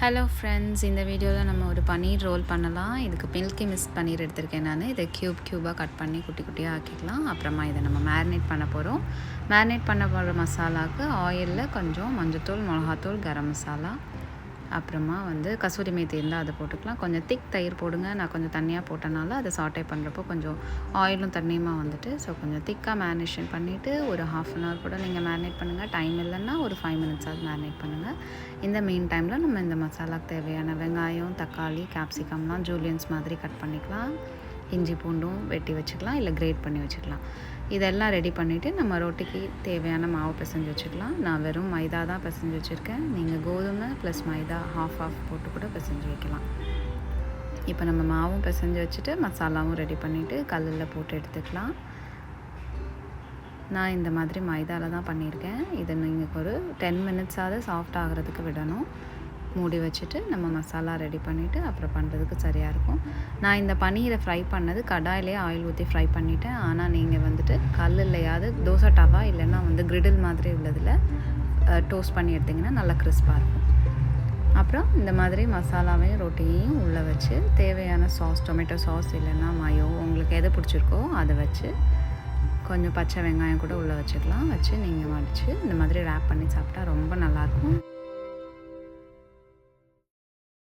Hello friends இந்த வீடியோவில் நம்ம ஒரு பன்னீர் ரோல் பண்ணலாம். இதுக்கு மில்கி மிஸ் பன்னீர் எடுத்திருக்கேன் நான். இதை க்யூப் க்யூபாக கட் பண்ணி குட்டி குட்டியாக ஆக்கிக்கலாம் அப்புறமா இதை நம்ம மேரினேட் பண்ண போகிறோம் மேரினேட் பண்ண போகிற மசாலாவுக்கு ஆயிலில் கொஞ்சம் மஞ்சத்தூள் மிளகாத்தூள் கரம் மசாலா. அப்புறமா வந்து கசூரி மேத்தி இருந்தால் அதை போட்டுக்கலாம். கொஞ்சம் திக் தயிர் போடுங்க. நான் கொஞ்சம் தண்ணியாக போட்டனால அதை சாட்டே பண்ணுறப்போ கொஞ்சம் ஆயிலும் தண்ணியுமா வந்துட்டு ஸோ கொஞ்சம் திக்காக மேரினேஷன் பண்ணிவிட்டு ஒரு ஹாஃப் அன் ஹவர் கூட நீங்கள் மேரினேட் பண்ணுங்கள் டைம் இல்லைன்னா ஒரு ஃபைவ் மினிட்ஸாவது மேரினேட் பண்ணுங்கள் இந்த மெயின் டைமில் நம்ம இந்த மசாலாக்கு தேவையான வெங்காயம் தக்காளி கேப்சிகம்லாம் ஜூலியன்ஸ் மாதிரி கட் பண்ணிக்கலாம். இஞ்சி பூண்டும் வெட்டி வச்சுக்கலாம் இல்லை கிரேட் பண்ணி வச்சுக்கலாம். இதெல்லாம் ரெடி பண்ணிவிட்டு நம்ம ரொட்டிக்கு தேவையான மாவு பிசைஞ்சு வச்சுக்கலாம். நான் வெறும் மைதா தான் பிசைஞ்சு வச்சுருக்கேன். நீங்கள் கோதுமை ப்ளஸ் மைதா ஹாஃப் ஆஃப் போட்டு கூட பிசைஞ்சு வைக்கலாம். இப்போ நம்ம மாவும் பிசைஞ்சு வச்சுட்டு மசாலாவும் ரெடி பண்ணிவிட்டு கல்லில் போட்டு எடுத்துக்கலாம். நான் இந்த மாதிரி மைதாவில் தான் பண்ணியிருக்கேன். இதை நீங்கள் ஒரு டென் மினிட்ஸாவது சாஃப்ட் ஆகிறதுக்கு விடணும். மூடி வச்சுட்டு நம்ம மசாலா ரெடி பண்ணிவிட்டு அப்புறம் பண்ணுறதுக்கு சரியாக இருக்கும். நான் இந்த பன்னீரை ஃப்ரை பண்ணது கடாயிலே ஆயில் ஊற்றி ஃப்ரை பண்ணிட்டேன். ஆனால் நீங்கள் வந்துட்டு இல்லையாது தோசை டவா இல்லைன்னா வந்து கிரிடில் மாதிரி உள்ளதில் டோஸ்ட் பண்ணி எடுத்திங்கன்னா நல்லா கிறிஸ்பாக இருக்கும். அப்புறம் இந்த மாதிரி மசாலாவையும் ரொட்டியையும் உள்ளே வச்சு தேவையான சாஸ் டொமேட்டோ சாஸ் இல்லைன்னா மயோ உங்களுக்கு எது பிடிச்சிருக்கோ அதை வச்சு கொஞ்சம் பச்சை வெங்காயம் கூட உள்ளே வச்சுக்கலாம். வச்சு நீங்கள் மடித்து இந்த மாதிரி ரேப் பண்ணி சாப்பிட்டா ரொம்ப நல்லாயிருக்கும்